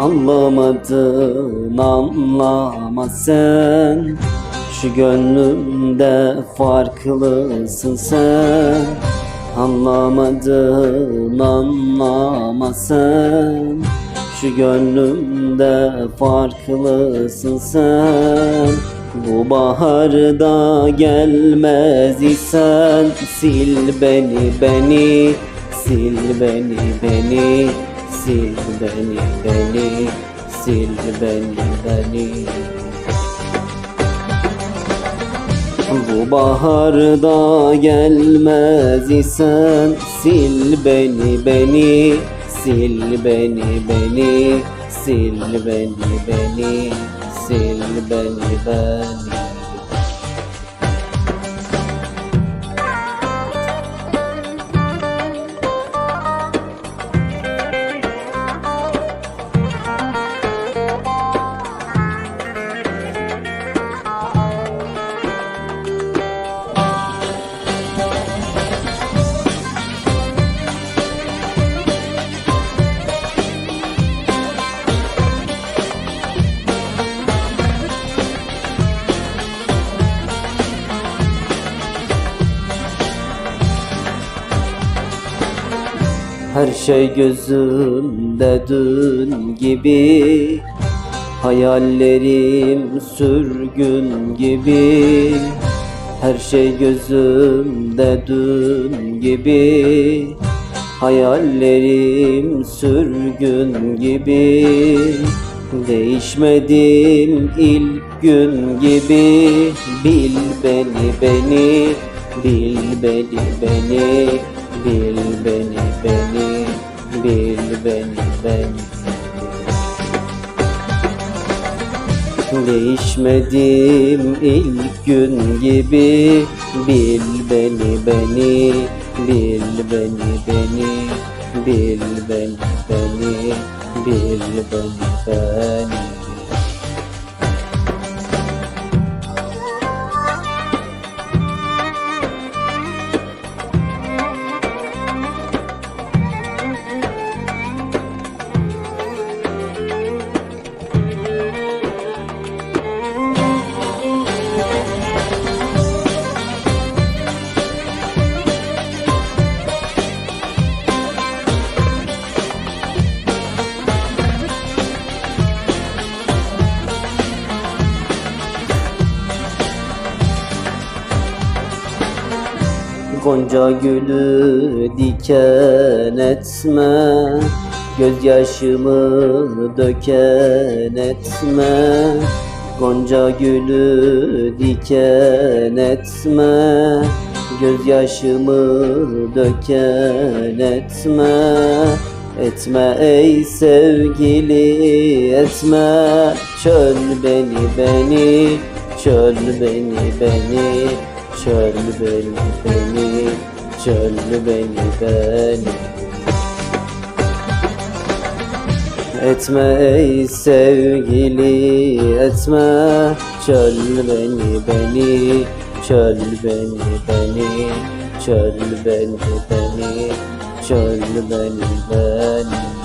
Anlamadın anlama sen Şu gönlümde farklısın sen. Anlamadın anlama sen Şu gönlümde farklısın sen. Bu baharda gelmez isen Sil beni beni Sil beni beni Sil beni beni Sil beni beni. Bu baharda gelmez isen sil beni beni sil beni beni sil beni beni sil beni beni Her şey gözümde dün gibi. Hayallerim sürgün gibi. Her şey gözümde dün gibi. Hayallerim sürgün gibi. Değişmedim ilk gün gibi. Bil beni beni Bil beni beni Bil beni beni Bil beni beni. Değişmedim ilk gün gibi. Bil beni beni Bil beni beni. Bil beni beni Bil beni beni Gonca gülü diken etme Gözyaşımı döken etme. Gonca gülü diken etme Gözyaşımı döken etme. Etme ey sevgili etme. Çöl beni beni. Çöl beni beni. Çöl beni beni Çöl beni beni. Etme ey sevgili etme. Çöl beni beni. Çöl beni beni. Çöl beni beni. Çöl beni beni